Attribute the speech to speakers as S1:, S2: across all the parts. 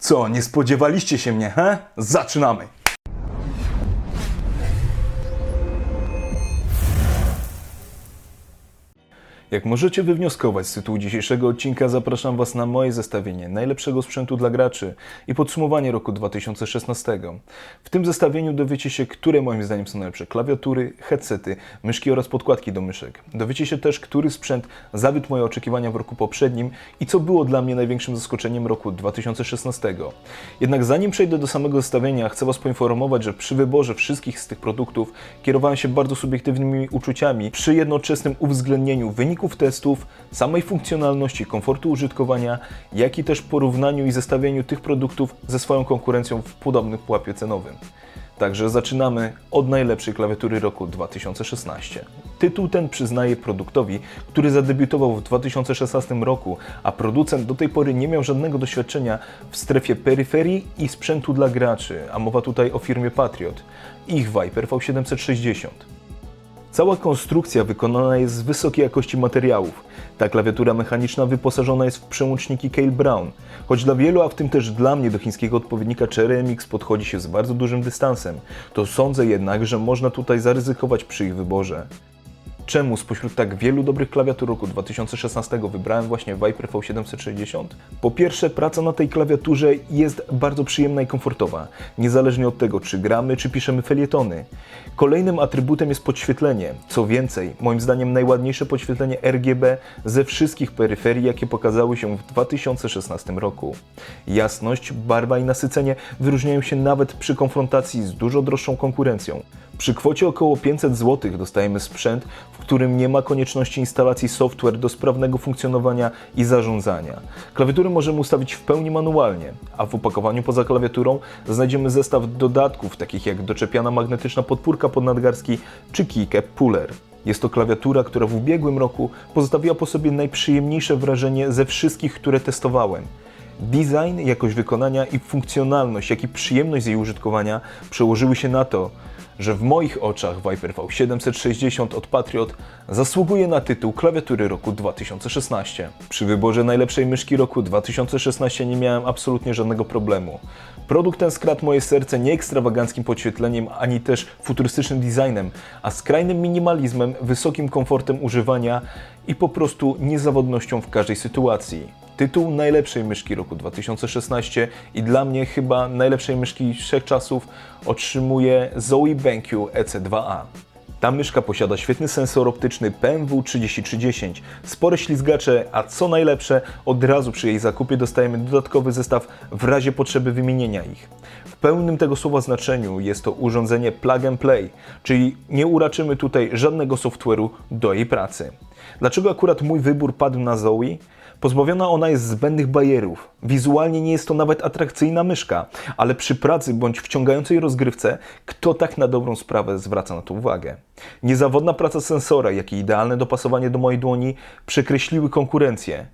S1: Co, nie spodziewaliście się mnie, he? Zaczynamy! Jak możecie wywnioskować z tytułu dzisiejszego odcinka, zapraszam Was na moje zestawienie najlepszego sprzętu dla graczy i podsumowanie roku 2016. W tym zestawieniu dowiecie się, które moim zdaniem są najlepsze klawiatury, headsety, myszki oraz podkładki do myszek. Dowiecie się też, który sprzęt zawiódł moje oczekiwania w roku poprzednim i co było dla mnie największym zaskoczeniem roku 2016. Jednak zanim przejdę do samego zestawienia, chcę Was poinformować, że przy wyborze wszystkich z tych produktów kierowałem się bardzo subiektywnymi uczuciami przy jednoczesnym uwzględnieniu wyników testów, samej funkcjonalności, komfortu użytkowania, jak i też porównaniu i zestawieniu tych produktów ze swoją konkurencją w podobnym pułapie cenowym. Także zaczynamy od najlepszej klawiatury roku 2016. Tytuł ten przyznaje produktowi, który zadebiutował w 2016 roku, a producent do tej pory nie miał żadnego doświadczenia w strefie peryferii i sprzętu dla graczy, a mowa tutaj o firmie Patriot, ich Viper V760. Cała konstrukcja wykonana jest z wysokiej jakości materiałów. Ta klawiatura mechaniczna wyposażona jest w przełączniki Cale Brown, choć dla wielu, a w tym też dla mnie do chińskiego odpowiednika Cherry MX podchodzi się z bardzo dużym dystansem, to sądzę jednak, że można tutaj zaryzykować przy ich wyborze. Czemu spośród tak wielu dobrych klawiatur roku 2016 wybrałem właśnie Viper V760? Po pierwsze, praca na tej klawiaturze jest bardzo przyjemna i komfortowa, niezależnie od tego, czy gramy, czy piszemy felietony. Kolejnym atrybutem jest podświetlenie. Co więcej, moim zdaniem najładniejsze podświetlenie RGB ze wszystkich peryferii, jakie pokazały się w 2016 roku. Jasność, barwa i nasycenie wyróżniają się nawet przy konfrontacji z dużo droższą konkurencją. Przy kwocie około 500 zł dostajemy sprzęt, w którym nie ma konieczności instalacji software do sprawnego funkcjonowania i zarządzania. Klawiatury możemy ustawić w pełni manualnie, a w opakowaniu poza klawiaturą znajdziemy zestaw dodatków takich jak doczepiana magnetyczna podpórka pod nadgarstki czy keycap puller. Jest to klawiatura, która w ubiegłym roku pozostawiła po sobie najprzyjemniejsze wrażenie ze wszystkich, które testowałem. Design, jakość wykonania i funkcjonalność, jak i przyjemność z jej użytkowania przełożyły się na to, że w moich oczach Viper V760 od Patriot zasługuje na tytuł klawiatury roku 2016. Przy wyborze najlepszej myszki roku 2016 nie miałem absolutnie żadnego problemu. Produkt ten skradł moje serce nie ekstrawaganckim podświetleniem, ani też futurystycznym designem, a skrajnym minimalizmem, wysokim komfortem używania i po prostu niezawodnością w każdej sytuacji tytuł najlepszej myszki roku 2016 i dla mnie chyba najlepszej myszki wszechczasów otrzymuje Zoe BenQ EC2A. Ta myszka posiada świetny sensor optyczny PMW 3310, spore ślizgacze, a co najlepsze, od razu przy jej zakupie dostajemy dodatkowy zestaw w razie potrzeby wymienienia ich. W pełnym tego słowa znaczeniu jest to urządzenie plug and play, czyli nie uraczymy tutaj żadnego software'u do jej pracy. Dlaczego akurat mój wybór padł na Zoe? Pozbawiona ona jest zbędnych bajerów. Wizualnie nie jest to nawet atrakcyjna myszka, ale przy pracy bądź wciągającej rozgrywce, kto tak na dobrą sprawę zwraca na to uwagę? Niezawodna praca sensora, jak i idealne dopasowanie do mojej dłoni przekreśliły konkurencję.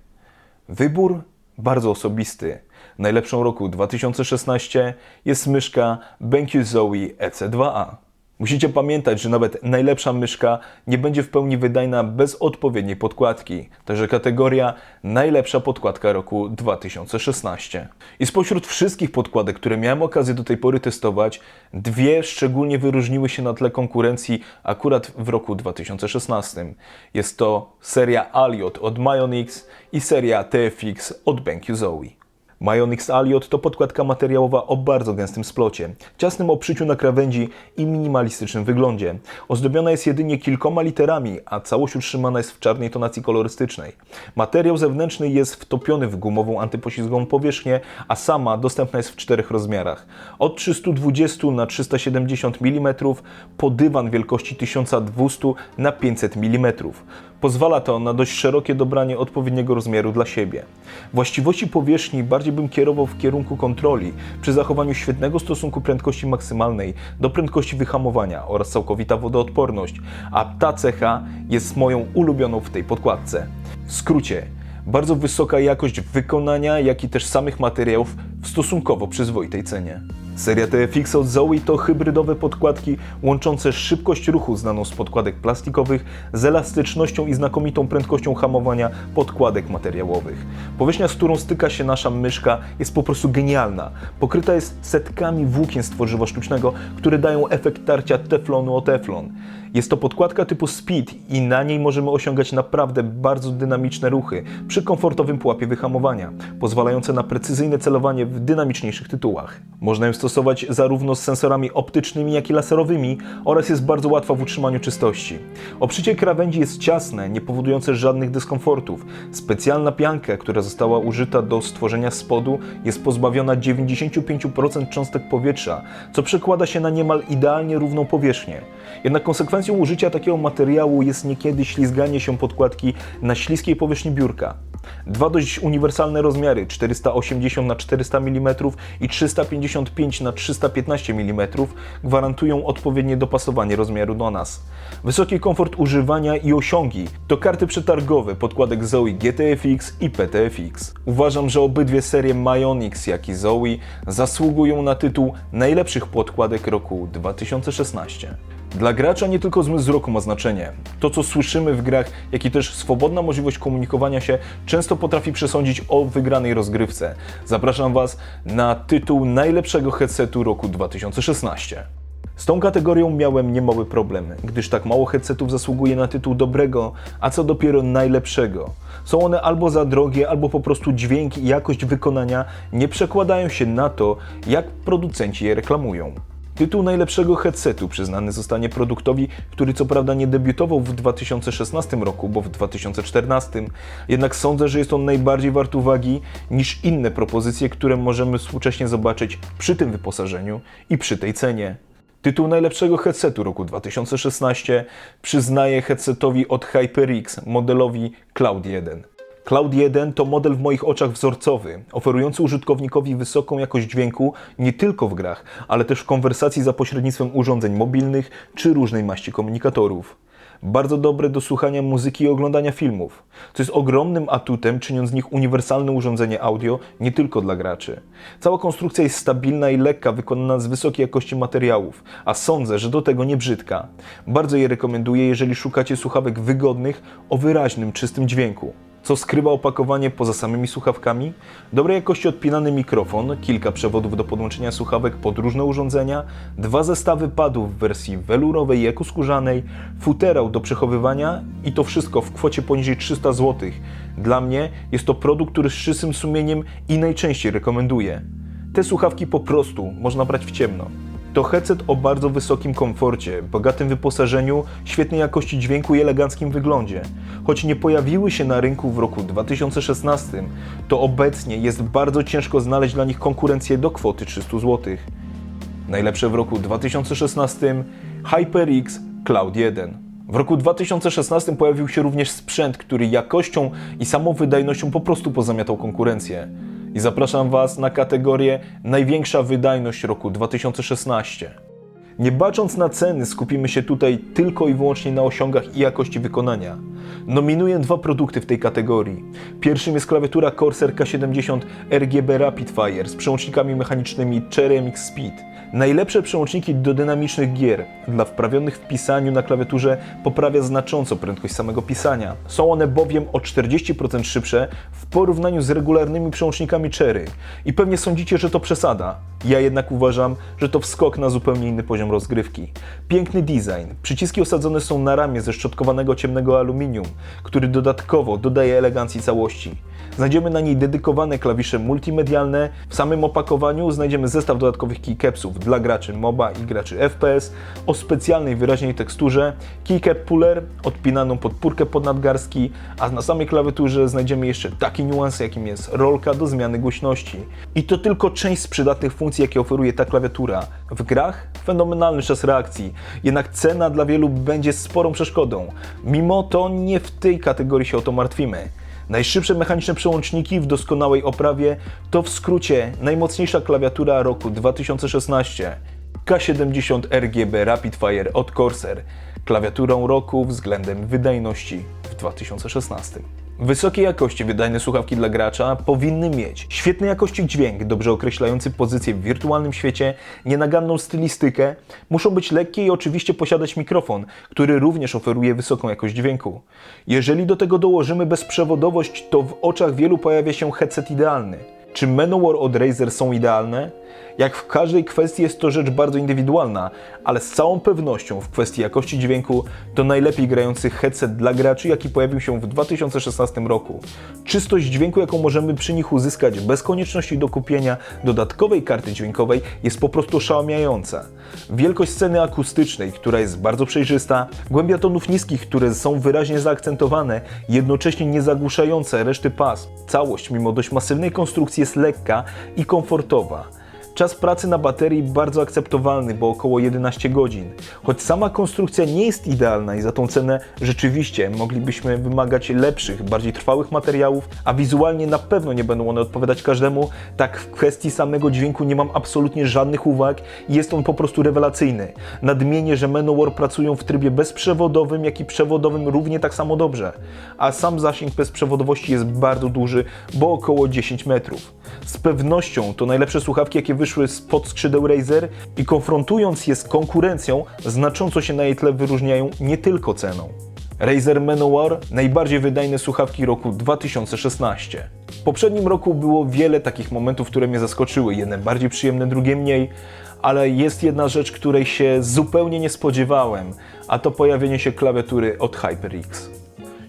S1: Wybór bardzo osobisty. Najlepszą roku 2016 jest myszka BenQ Zoe EC2A. Musicie pamiętać, że nawet najlepsza myszka nie będzie w pełni wydajna bez odpowiedniej podkładki. Także kategoria najlepsza podkładka roku 2016. I spośród wszystkich podkładek, które miałem okazję do tej pory testować, dwie szczególnie wyróżniły się na tle konkurencji akurat w roku 2016. Jest to seria Aliot od Myonix i seria TFX od BenQ Zoe. Myonix Aliot to podkładka materiałowa o bardzo gęstym splocie, ciasnym obszyciu na krawędzi i minimalistycznym wyglądzie. Ozdobiona jest jedynie kilkoma literami, a całość utrzymana jest w czarnej tonacji kolorystycznej. Materiał zewnętrzny jest wtopiony w gumową antypoślizgową powierzchnię, a sama dostępna jest w czterech rozmiarach. Od 320 na 370 mm po dywan wielkości 1200 na 500 mm. Pozwala to na dość szerokie dobranie odpowiedniego rozmiaru dla siebie. Właściwości powierzchni bardziej bym kierował w kierunku kontroli, przy zachowaniu świetnego stosunku prędkości maksymalnej do prędkości wyhamowania oraz całkowita wodoodporność, a ta cecha jest moją ulubioną w tej podkładce. W skrócie, bardzo wysoka jakość wykonania, jak i też samych materiałów w stosunkowo przyzwoitej cenie. Seria TFX od Zoe to hybrydowe podkładki łączące szybkość ruchu znaną z podkładek plastikowych z elastycznością i znakomitą prędkością hamowania podkładek materiałowych. Powierzchnia, z którą styka się nasza myszka jest po prostu genialna. Pokryta jest setkami włókien z tworzywa sztucznego, które dają efekt tarcia teflonu o teflon. Jest to podkładka typu Speed i na niej możemy osiągać naprawdę bardzo dynamiczne ruchy przy komfortowym pułapie wyhamowania, pozwalające na precyzyjne celowanie w dynamiczniejszych tytułach. Można ją zarówno z sensorami optycznymi, jak i laserowymi oraz jest bardzo łatwa w utrzymaniu czystości. Obszycie krawędzi jest ciasne, nie powodujące żadnych dyskomfortów. Specjalna pianka, która została użyta do stworzenia spodu, jest pozbawiona 95% cząstek powietrza, co przekłada się na niemal idealnie równą powierzchnię. Jednak konsekwencją użycia takiego materiału jest niekiedy ślizganie się podkładki na śliskiej powierzchni biurka. Dwa dość uniwersalne rozmiary 480 na 400 mm i 355 na 315 mm gwarantują odpowiednie dopasowanie rozmiaru do nas. Wysoki komfort używania i osiągi to karty przetargowe podkładek Zoe GTFX i PTFX. Uważam, że obydwie serie Myonix jak i Zoe zasługują na tytuł najlepszych podkładek roku 2016. Dla gracza nie tylko zmysł wzroku ma znaczenie. To, co słyszymy w grach, jak i też swobodna możliwość komunikowania się, często potrafi przesądzić o wygranej rozgrywce. Zapraszam Was na tytuł najlepszego headsetu roku 2016. Z tą kategorią miałem niemały problem, gdyż tak mało headsetów zasługuje na tytuł dobrego, a co dopiero najlepszego. Są one albo za drogie, albo po prostu dźwięk i jakość wykonania nie przekładają się na to, jak producenci je reklamują. Tytuł najlepszego headsetu przyznany zostanie produktowi, który co prawda nie debiutował w 2016 roku, bo w 2014, jednak sądzę, że jest on najbardziej wart uwagi niż inne propozycje, które możemy współcześnie zobaczyć przy tym wyposażeniu i przy tej cenie. Tytuł najlepszego headsetu roku 2016 przyznaje headsetowi od HyperX modelowi Cloud 1. Cloud 1 to model w moich oczach wzorcowy, oferujący użytkownikowi wysoką jakość dźwięku nie tylko w grach, ale też w konwersacji za pośrednictwem urządzeń mobilnych czy różnej maści komunikatorów. Bardzo dobre do słuchania muzyki i oglądania filmów, co jest ogromnym atutem, czyniąc z nich uniwersalne urządzenie audio nie tylko dla graczy. Cała konstrukcja jest stabilna i lekka, wykonana z wysokiej jakości materiałów, a sądzę, że do tego nie brzydka. Bardzo je rekomenduję, jeżeli szukacie słuchawek wygodnych o wyraźnym, czystym dźwięku. Co skrywa opakowanie poza samymi słuchawkami? Dobrej jakości odpinany mikrofon, kilka przewodów do podłączenia słuchawek pod różne urządzenia, dwa zestawy padów w wersji welurowej i ekoskórzanej, futerał do przechowywania i to wszystko w kwocie poniżej 300 zł. Dla mnie jest to produkt, który z czystym sumieniem i najczęściej rekomenduję. Te słuchawki po prostu można brać w ciemno. To headset o bardzo wysokim komforcie, bogatym wyposażeniu, świetnej jakości dźwięku i eleganckim wyglądzie. Choć nie pojawiły się na rynku w roku 2016, to obecnie jest bardzo ciężko znaleźć dla nich konkurencję do kwoty 300 zł. Najlepsze w roku 2016 HyperX Cloud 1. W roku 2016 pojawił się również sprzęt, który jakością i samą wydajnością po prostu pozamiatał konkurencję. I zapraszam Was na kategorię Największa wydajność roku 2016. Nie bacząc na ceny, skupimy się tutaj tylko i wyłącznie na osiągach i jakości wykonania. Nominuję dwa produkty w tej kategorii. Pierwszym jest klawiatura Corsair K70 RGB Rapid Fire z przełącznikami mechanicznymi Cherry MX Speed. Najlepsze przełączniki do dynamicznych gier dla wprawionych w pisaniu na klawiaturze poprawia znacząco prędkość samego pisania. Są one bowiem o 40% szybsze w porównaniu z regularnymi przełącznikami Cherry. I pewnie sądzicie, że to przesada. Ja jednak uważam, że to wskok na zupełnie inny poziom rozgrywki. Piękny design. Przyciski osadzone są na ramię ze szczotkowanego ciemnego aluminium, który dodatkowo dodaje elegancji całości. Znajdziemy na niej dedykowane klawisze multimedialne. W samym opakowaniu znajdziemy zestaw dodatkowych keycapsów dla graczy MOBA i graczy FPS o specjalnej wyraźnej teksturze, keycap puller odpinaną pod pórkę pod nadgarstki, a na samej klawiaturze znajdziemy jeszcze taki niuans, jakim jest rolka do zmiany głośności. I to tylko część z przydatnych funkcji, jakie oferuje ta klawiatura. W grach fenomenalny czas reakcji, jednak cena dla wielu będzie sporą przeszkodą. Mimo to nie w tej kategorii się o to martwimy. Najszybsze mechaniczne przełączniki w doskonałej oprawie to w skrócie najmocniejsza klawiatura roku 2016 K70 RGB Rapid Fire od Corsair, klawiaturą roku względem wydajności w 2016. Wysokiej jakości wydajne słuchawki dla gracza powinny mieć świetnej jakości dźwięk, dobrze określający pozycję w wirtualnym świecie, nienaganną stylistykę, muszą być lekkie i oczywiście posiadać mikrofon, który również oferuje wysoką jakość dźwięku. Jeżeli do tego dołożymy bezprzewodowość, to w oczach wielu pojawia się headset idealny. Czy Manowar od Razer są idealne? Jak w każdej kwestii jest to rzecz bardzo indywidualna, ale z całą pewnością w kwestii jakości dźwięku to najlepiej grający headset dla graczy, jaki pojawił się w 2016 roku. Czystość dźwięku, jaką możemy przy nich uzyskać bez konieczności dokupienia dodatkowej karty dźwiękowej jest po prostu oszałamiająca. Wielkość sceny akustycznej, która jest bardzo przejrzysta, głębia tonów niskich, które są wyraźnie zaakcentowane, jednocześnie nie zagłuszające reszty pas. Całość, mimo dość masywnej konstrukcji, jest lekka i komfortowa. Czas pracy na baterii bardzo akceptowalny, bo około 11 godzin. Choć sama konstrukcja nie jest idealna i za tą cenę rzeczywiście moglibyśmy wymagać lepszych, bardziej trwałych materiałów, a wizualnie na pewno nie będą one odpowiadać każdemu, tak w kwestii samego dźwięku nie mam absolutnie żadnych uwag i jest on po prostu rewelacyjny. Nadmienię, że Manowar pracują w trybie bezprzewodowym, jak i przewodowym równie tak samo dobrze, a sam zasięg bezprzewodowości jest bardzo duży, bo około 10 metrów. Z pewnością to najlepsze słuchawki, jakie wyszły spod skrzydeł Razer i konfrontując je z konkurencją, znacząco się na jej tle wyróżniają nie tylko ceną. Razer Manowar najbardziej wydajne słuchawki roku 2016. W poprzednim roku było wiele takich momentów, które mnie zaskoczyły, jedne bardziej przyjemne, drugie mniej, ale jest jedna rzecz, której się zupełnie nie spodziewałem, a to pojawienie się klawiatury od HyperX.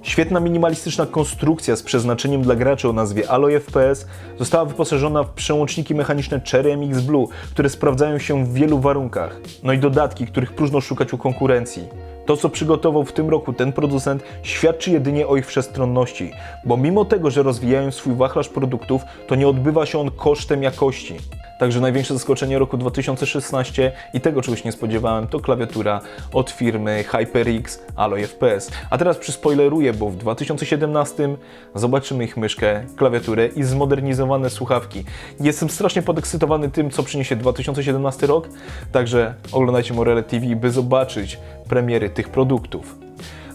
S1: Świetna minimalistyczna konstrukcja z przeznaczeniem dla graczy o nazwie Alloy FPS została wyposażona w przełączniki mechaniczne Cherry MX Blue, które sprawdzają się w wielu warunkach. No i dodatki, których próżno szukać u konkurencji. To, co przygotował w tym roku ten producent, świadczy jedynie o ich wszechstronności, bo mimo tego, że rozwijają swój wachlarz produktów, to nie odbywa się on kosztem jakości. Także największe zaskoczenie roku 2016 i tego czegoś nie spodziewałem, to klawiatura od firmy HyperX Alloy FPS. A teraz przyspoileruję, bo w 2017 zobaczymy ich myszkę, klawiaturę i zmodernizowane słuchawki. Jestem strasznie podekscytowany tym, co przyniesie 2017 rok, także oglądajcie Morele TV, by zobaczyć premiery tych produktów.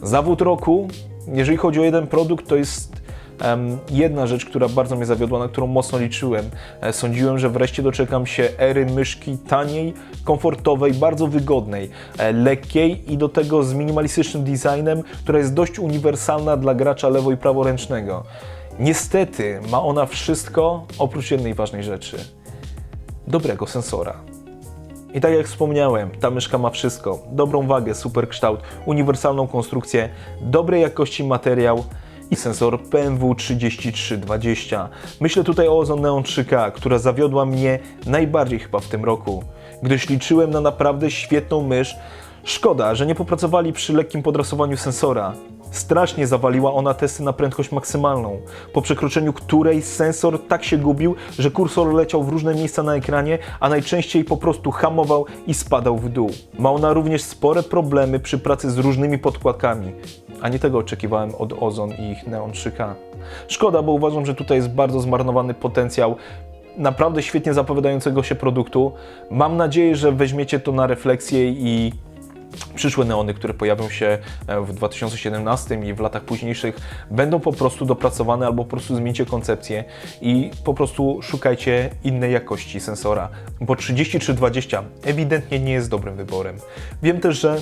S1: Zawód roku, jeżeli chodzi o jeden produkt, to jest Jedna rzecz, która bardzo mnie zawiodła, na którą mocno liczyłem. E, Sądziłem, że wreszcie doczekam się ery myszki taniej, komfortowej, bardzo wygodnej, e, lekkiej i do tego z minimalistycznym designem, która jest dość uniwersalna dla gracza lewo i praworęcznego. Niestety ma ona wszystko oprócz jednej ważnej rzeczy. Dobrego sensora. I tak jak wspomniałem, ta myszka ma wszystko. Dobrą wagę, super kształt, uniwersalną konstrukcję, dobrej jakości materiał i sensor PMW 3320. Myślę tutaj o Ozone Neon 3K, która zawiodła mnie najbardziej chyba w tym roku, gdyż liczyłem na naprawdę świetną mysz. Szkoda, że nie popracowali przy lekkim podrasowaniu sensora. Strasznie zawaliła ona testy na prędkość maksymalną, po przekroczeniu której sensor tak się gubił, że kursor leciał w różne miejsca na ekranie, a najczęściej po prostu hamował i spadał w dół. Ma ona również spore problemy przy pracy z różnymi podkładkami, a nie tego oczekiwałem od Ozon i ich Neon 3K. Szkoda, bo uważam, że tutaj jest bardzo zmarnowany potencjał naprawdę świetnie zapowiadającego się produktu. Mam nadzieję, że weźmiecie to na refleksję i przyszłe neony, które pojawią się e, w 2017 i w latach późniejszych, będą po prostu dopracowane albo po prostu zmieńcie koncepcję i po prostu szukajcie innej jakości sensora, bo 3320 ewidentnie nie jest dobrym wyborem. Wiem też, że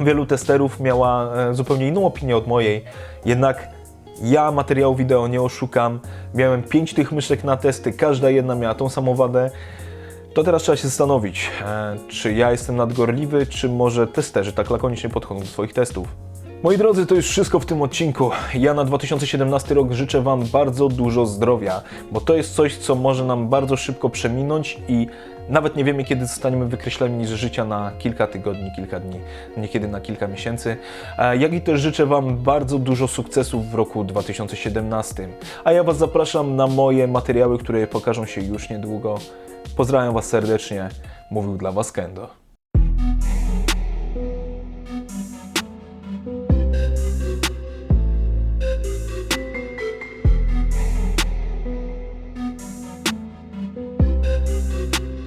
S1: wielu testerów miała e, zupełnie inną opinię od mojej, jednak ja materiału wideo nie oszukam. Miałem 5 tych myszek na testy, każda jedna miała tą samą wadę. To teraz trzeba się zastanowić, e, czy ja jestem nadgorliwy, czy może testerzy tak lakonicznie podchodzą do swoich testów. Moi drodzy, to już wszystko w tym odcinku. Ja na 2017 rok życzę Wam bardzo dużo zdrowia, bo to jest coś, co może nam bardzo szybko przeminąć i nawet nie wiemy, kiedy zostaniemy wykreśleni z życia na kilka tygodni, kilka dni, niekiedy na kilka miesięcy. E, Jak i też życzę Wam bardzo dużo sukcesów w roku 2017. A ja Was zapraszam na moje materiały, które pokażą się już niedługo. Pozdrawiam Was serdecznie. Mówił dla Was Kendo.